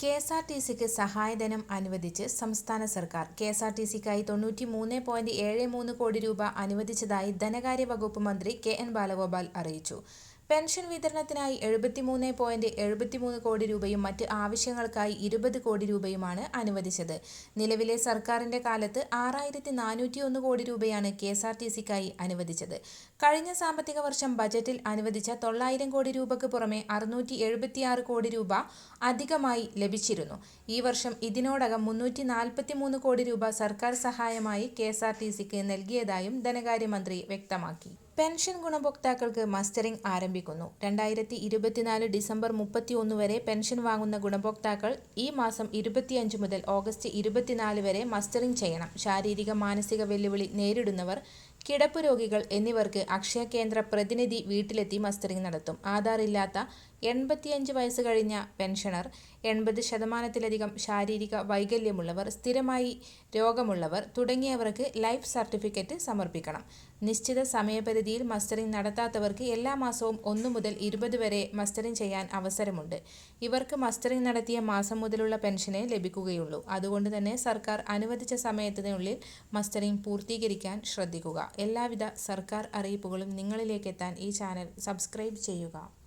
K S R T സിക്ക് സഹായധനം അനുവദിച്ച് സംസ്ഥാന സർക്കാർ കെ എസ് ആർ ടി സിക്കായി തൊണ്ണൂറ്റി മൂന്ന് പോയിന്റ് ഏഴ് മൂന്ന് കോടി രൂപ അനുവദിച്ചതായി ധനകാര്യ വകുപ്പ് മന്ത്രി കെ എൻ ബാലഗോപാൽ അറിയിച്ചു. പെൻഷൻ വിതരണത്തിനായി എഴുപത്തിമൂന്ന് പോയിന്റ് എഴുപത്തിമൂന്ന് കോടി രൂപയും മറ്റ് ആവശ്യങ്ങൾക്കായി ഇരുപത് കോടി രൂപയുമാണ് അനുവദിച്ചത്. നിലവിലെ സർക്കാരിന്റെ കാലത്ത് ആറായിരത്തി നാനൂറ്റി ഒന്ന് കോടി രൂപയാണ് കെ എസ് ആർ ടി സിക്കായി അനുവദിച്ചത്. കഴിഞ്ഞ സാമ്പത്തിക വർഷം ബജറ്റിൽ അനുവദിച്ച തൊള്ളായിരം കോടി രൂപയ്ക്ക് പുറമെ അറുന്നൂറ്റി എഴുപത്തിയാറ് കോടി രൂപ അധികമായി ലഭിച്ചിരുന്നു. ഈ വർഷം ഇതിനോടകം മുന്നൂറ്റി നാൽപ്പത്തിമൂന്ന് കോടി രൂപ സർക്കാർ സഹായമായി കെ എസ് ആർ ടി സിക്ക് നൽകിയതായും ധനകാര്യമന്ത്രി വ്യക്തമാക്കി. പെൻഷൻ ഗുണഭോക്താക്കൾക്ക് മസ്റ്ററിംഗ് ആരംഭിക്കുന്നു. രണ്ടായിരത്തി ഇരുപത്തിനാല് ഡിസംബർ മുപ്പത്തി ഒന്ന് വരെ പെൻഷൻ വാങ്ങുന്ന ഗുണഭോക്താക്കൾ ഈ മാസം ഇരുപത്തിയഞ്ച് മുതൽ ഓഗസ്റ്റ് ഇരുപത്തിനാല് വരെ മസ്റ്ററിംഗ് ചെയ്യണം. ശാരീരിക മാനസിക വെല്ലുവിളി നേരിടുന്നവർ കിടപ്പ് രോഗികൾ എന്നിവർക്ക് അക്ഷയ കേന്ദ്ര പ്രതിനിധി വീട്ടിലെത്തി മസ്റ്ററിംഗ് നടത്തും. ആധാർ ഇല്ലാത്ത എൺപത്തിയഞ്ച് വയസ്സ് കഴിഞ്ഞ പെൻഷനർ എൺപത് ശതമാനത്തിലധികം ശാരീരിക വൈകല്യമുള്ളവർ സ്ഥിരമായി രോഗമുള്ളവർ തുടങ്ങിയവർക്ക് ലൈഫ് സർട്ടിഫിക്കറ്റ് സമർപ്പിക്കണം. നിശ്ചിത സമയപരിധിയിൽ മസ്റ്ററിംഗ് നടത്താത്തവർക്ക് എല്ലാ മാസവും ഒന്നു മുതൽ ഇരുപത് വരെ മസ്റ്ററിംഗ് ചെയ്യാൻ അവസരമുണ്ട്. ഇവർക്ക് മസ്റ്ററിംഗ് നടത്തിയ മാസം മുതലുള്ള പെൻഷനെ ലഭിക്കുകയുള്ളൂ. അതുകൊണ്ട് തന്നെ സർക്കാർ അനുവദിച്ച സമയത്തിനുള്ളിൽ മസ്റ്ററിംഗ് പൂർത്തീകരിക്കാൻ ശ്രദ്ധിക്കുക. എല്ലാവിധ സർക്കാർ അറിയിപ്പുകളും നിങ്ങളിലേക്കെത്താൻ ഈ ചാനൽ സബ്സ്ക്രൈബ് ചെയ്യുക.